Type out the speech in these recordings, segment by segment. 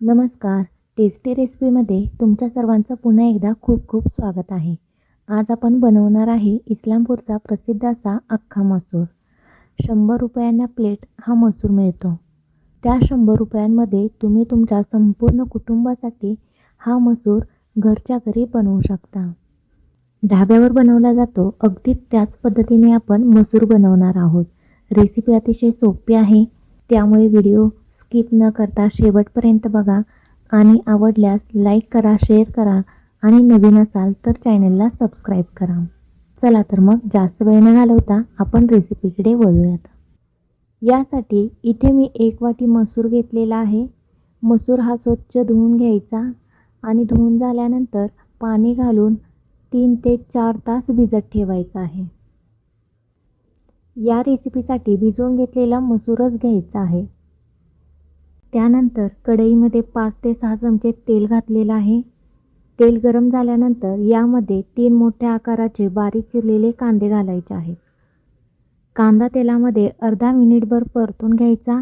नमस्कार. टेस्टी रेसिपीमध्ये तुमच्या सर्वांचं पुन्हा एकदा खूप खूप स्वागत आहे. आज आपण बनवणार आहे इस्लामपूरचा प्रसिद्ध असा अख्खा मसूर. शंभर रुपयांना प्लेट हा मसूर मिळतो. त्या शंभर रुपयांमध्ये तुम्ही तुमच्या संपूर्ण कुटुंबासाठी हा मसूर घरच्या घरी बनवू शकता. ढाब्यावर बनवला जातो. अगदी त्याच पद्धतीने आपण मसूर बनवणार आहोत. रेसिपी अतिशय सोपी आहे. त्यामुळे व्हिडिओ स्किप न करता शेवटपर्यंत बघा. आणि आवडल्यास लाईक करा शेअर करा. आणि नवीन असाल तर चॅनलला सबस्क्राईब करा. चला तर मग जास्त वेळ न घालवता आपण रेसिपीकडे वळूयात. यासाठी इथे मी एक वाटी मसूर घेतलेला आहे. मसूर हा स्वच्छ धुवून घ्यायचा. आणि धुवून झाल्यानंतर पाणी घालून तीन ते चार तास भिजत ठेवायचा आहे. या रेसिपीसाठी भिजवून घेतलेला मसूरच घ्यायचा आहे. त्यानंतर कढईमध्ये पाच ते सहा चमचे तेल घातलेलं आहे. तेल गरम झाल्यानंतर यामध्ये तीन मोठ्या आकाराचे बारीक चिरलेले कांदे घालायचे आहेत. कांदा तेलामध्ये अर्धा मिनिटभर परतून घ्यायचा.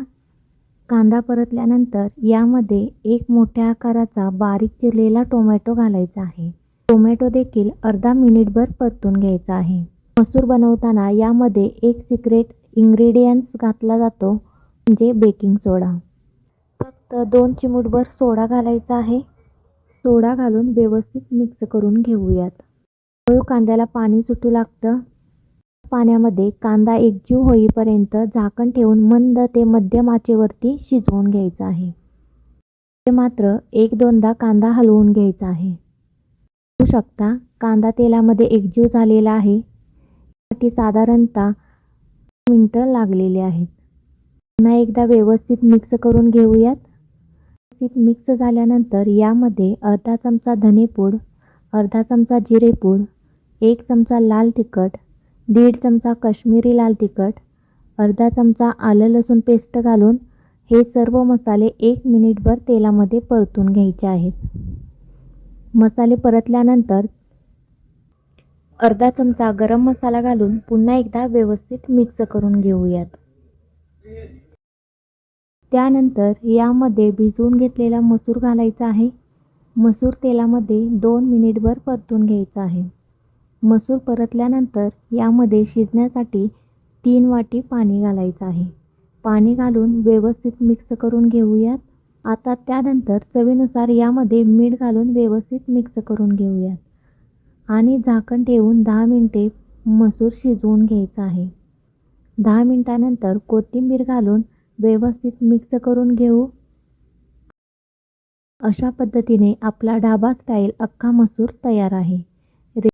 कांदा परतल्यानंतर यामध्ये एक मोठ्या आकाराचा बारीक चिरलेला टोमॅटो घालायचा आहे. टोमॅटो देखील अर्धा मिनिटभर परतून घ्यायचा आहे. मसूर बनवताना यामध्ये एक सिक्रेट इंग्रेडियंट्स घातला जातो म्हणजे बेकिंग सोडा. तर दोन चिमूटभर सोडा घालायचा आहे. सोडा घालून व्यवस्थित मिक्स करून घेऊयात. हळू कांद्याला पाणी सुटू लागतं. पाण्यामध्ये कांदा एकजीव होईपर्यंत झाकण ठेवून मंद ते मध्यम आचेवरती शिजवून घ्यायचं आहे. ते मात्र एक दोनदा कांदा हलवून घ्यायचा आहे. होऊ शकता कांदा तेलामध्ये एकजीव झालेला आहे. यासाठी साधारणतः मिनटं लागलेली आहेत. पुन्हा एकदा व्यवस्थित मिक्स करून घेऊयात. व्यवस्थित मिक्स झाल्यानंतर यामध्ये अर्धा चमचा धनेपूड अर्धा चमचा जिरेपूड एक चमचा लाल तिखट दीड चमचा काश्मीरी लाल तिखट अर्धा चमचा आलं लसूण पेस्ट घालून हे सर्व मसाले एक मिनिटभर तेलामध्ये परतून घ्यायचे आहेत. मसाले परतल्यानंतर अर्धा चमचा गरम मसाला घालून पुन्हा एकदा व्यवस्थित मिक्स करून घेऊयात. त्यानंतर यामध्ये भिजवून घेतलेला मसूर घालायचा आहे. मसूर तेलामध्ये दोन मिनिटभर परतून घ्यायचा आहे. मसूर परतल्यानंतर यामध्ये शिजण्यासाठी तीन वाटी पाणी घालायचं आहे. पाणी घालून व्यवस्थित मिक्स करून घेऊयात. आता त्यानंतर चवीनुसार यामध्ये मीठ घालून व्यवस्थित मिक्स करून घेऊयात. आणि झाकण ठेवून दहा मिनटे मसूर शिजवून घ्यायचा आहे. दहा मिनटानंतर कोथिंबीर घालून व्यवस्थित मिक्स करून घेऊ. अशा पद्धतीने आपला ढाबा स्टाईल अख्खा मसूर तयार आहे. रे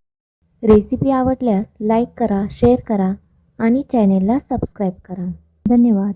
रेसिपी आवडल्यास लाईक करा शेअर करा आणि चॅनेलला सबस्क्राईब करा. धन्यवाद.